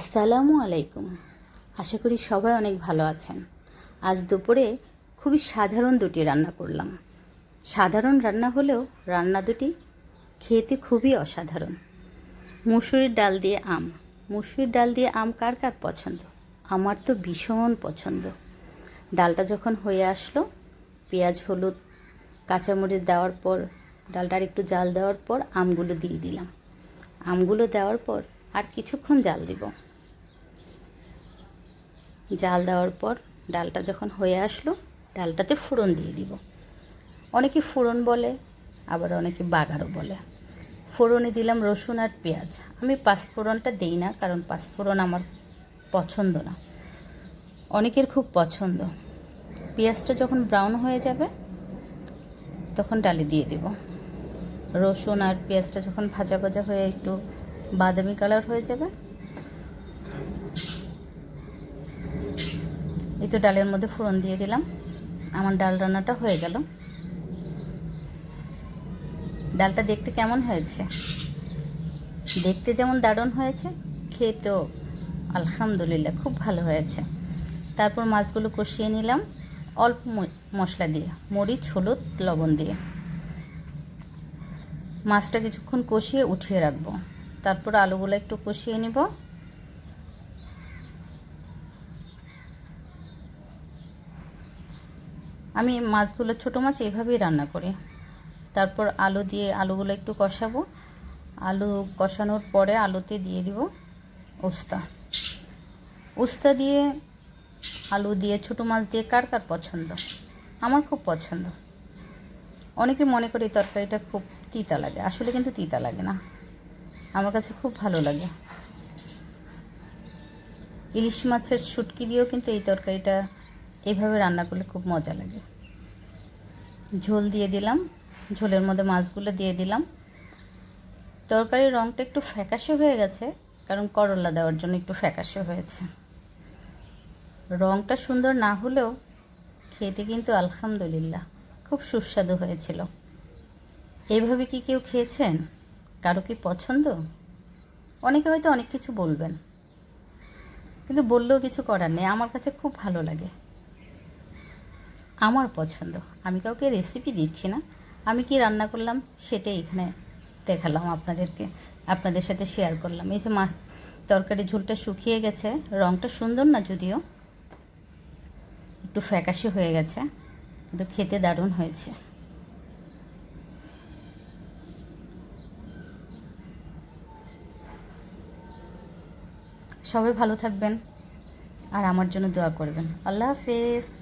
আসসালামু আলাইকুম। আশা করি সবাই অনেক ভালো আছেন। আজ দুপুরে খুবই সাধারণ দুটি রান্না করলাম। সাধারণ রান্না হলেও রান্না দুটি খেতে খুবই অসাধারণ। মুসুরির ডাল দিয়ে আম। মুসুরির ডাল দিয়ে আম কার কার পছন্দ? আমার তো ভীষণ পছন্দ। ডালটা যখন হয়ে আসলো, পেঁয়াজ, হলুদ, কাঁচামরিচ দেওয়ার পর, ডালটার একটু জাল দেওয়ার পর আমগুলো দিয়ে দিলাম। আমগুলো দেওয়ার পর আর কিছুক্ষণ জাল দিব। জাল দেওয়ার পর ডালটা যখন হয়ে আসলো, ডালটাতে ফোড়ন দিয়ে দিব। অনেকে ফোড়ন বলে, আবার অনেকে বাগারও বলে। ফোড়নে দিলাম রসুন আর পেঁয়াজ। আমি পাঁচফোড়নটা দিই না, কারণ পাঁচফোড়ন আমার পছন্দ না। অনেকের খুব পছন্দ। পেঁয়াজটা যখন ব্রাউন হয়ে যাবে, তখন ডালে দিয়ে দেব। রসুন আর পেঁয়াজটা যখন ভাজা ভাজা হয়ে একটু বাদামি কালার হয়ে যাবে তো ডালের মধ্যে ফোড়ন দিয়ে দিলাম। আমার ডাল রান্নাটা হয়ে গেল। ডালটা দেখতে কেমন হয়েছে? দেখতে যেমন দারুণ হয়েছে, খেতেও আলহামদুলিল্লাহ খুব ভালো হয়েছে। তারপর মাছগুলো কষিয়ে নিলাম, অল্প মশলা দিয়ে, মরিচ, হলুদ, লবণ দিয়ে। মাছটা কিছুক্ষণ কষিয়ে উঠিয়ে রাখব। তারপর আলুগুলো একটু কষিয়ে নিব। আমি মাছগুলো, ছোটো মাছ এইভাবেই রান্না করি। তারপর আলু দিয়ে, আলুগুলো একটু কষাবো। আলু কষানোর পরে আলুতে দিয়ে দিব উস্তা। উস্তা দিয়ে আলু দিয়ে, ছোটো মাছ দিয়ে কার কার পছন্দ? আমার খুব পছন্দ। অনেকে মনে করে এই তরকারিটা খুব তিতা লাগে। আসলে কিন্তু তিতা লাগে না। আমার কাছে খুব ভালো লাগে। ইলিশ মাছের শুটকি দিয়েও কিন্তু এই তরকারিটা এইভাবে রান্না করলে খুব মজা লাগে। ঝোল দিয়ে দিলাম, ঝোলের মধ্যে মাছগুলো দিয়ে দিলাম। তরকারির রঙটা একটু ফ্যাকাশে হয়ে গেছে, কারণ করলা দেওয়ার জন্য একটু ফ্যাকাশে হয়েছে। রঙটা সুন্দর না হলেও খেতে কিন্তু আলহামদুলিল্লাহ খুব সুস্বাদু হয়েছিল। এভাবে কি কেউ খেয়েছেন? কারও কি পছন্দ? অনেকে হয়তো অনেক কিছু বলবেন, কিন্তু বললেও কিছু করার নেই। আমার কাছে খুব ভালো লাগে। আমার পছন্দ। আমি কাউকে রেসিপি দিচ্ছি না। আমি কি রান্না করলাম সেটাই এখানে দেখালাম আপনাদেরকে। আপনাদের সাথে শেয়ার করলাম। এই যে মা, তরকারি ঝোলটা শুকিয়ে গেছে। রঙটা সুন্দর না যদিও? একটু ফ্যাকাশে হয়ে গেছে। কিন্তু খেতে দারুণ হয়েছে। সবাই ভালো থাকবেন। আর আমার জন্য দোয়া করবেন। আল্লাহ হাফেজ।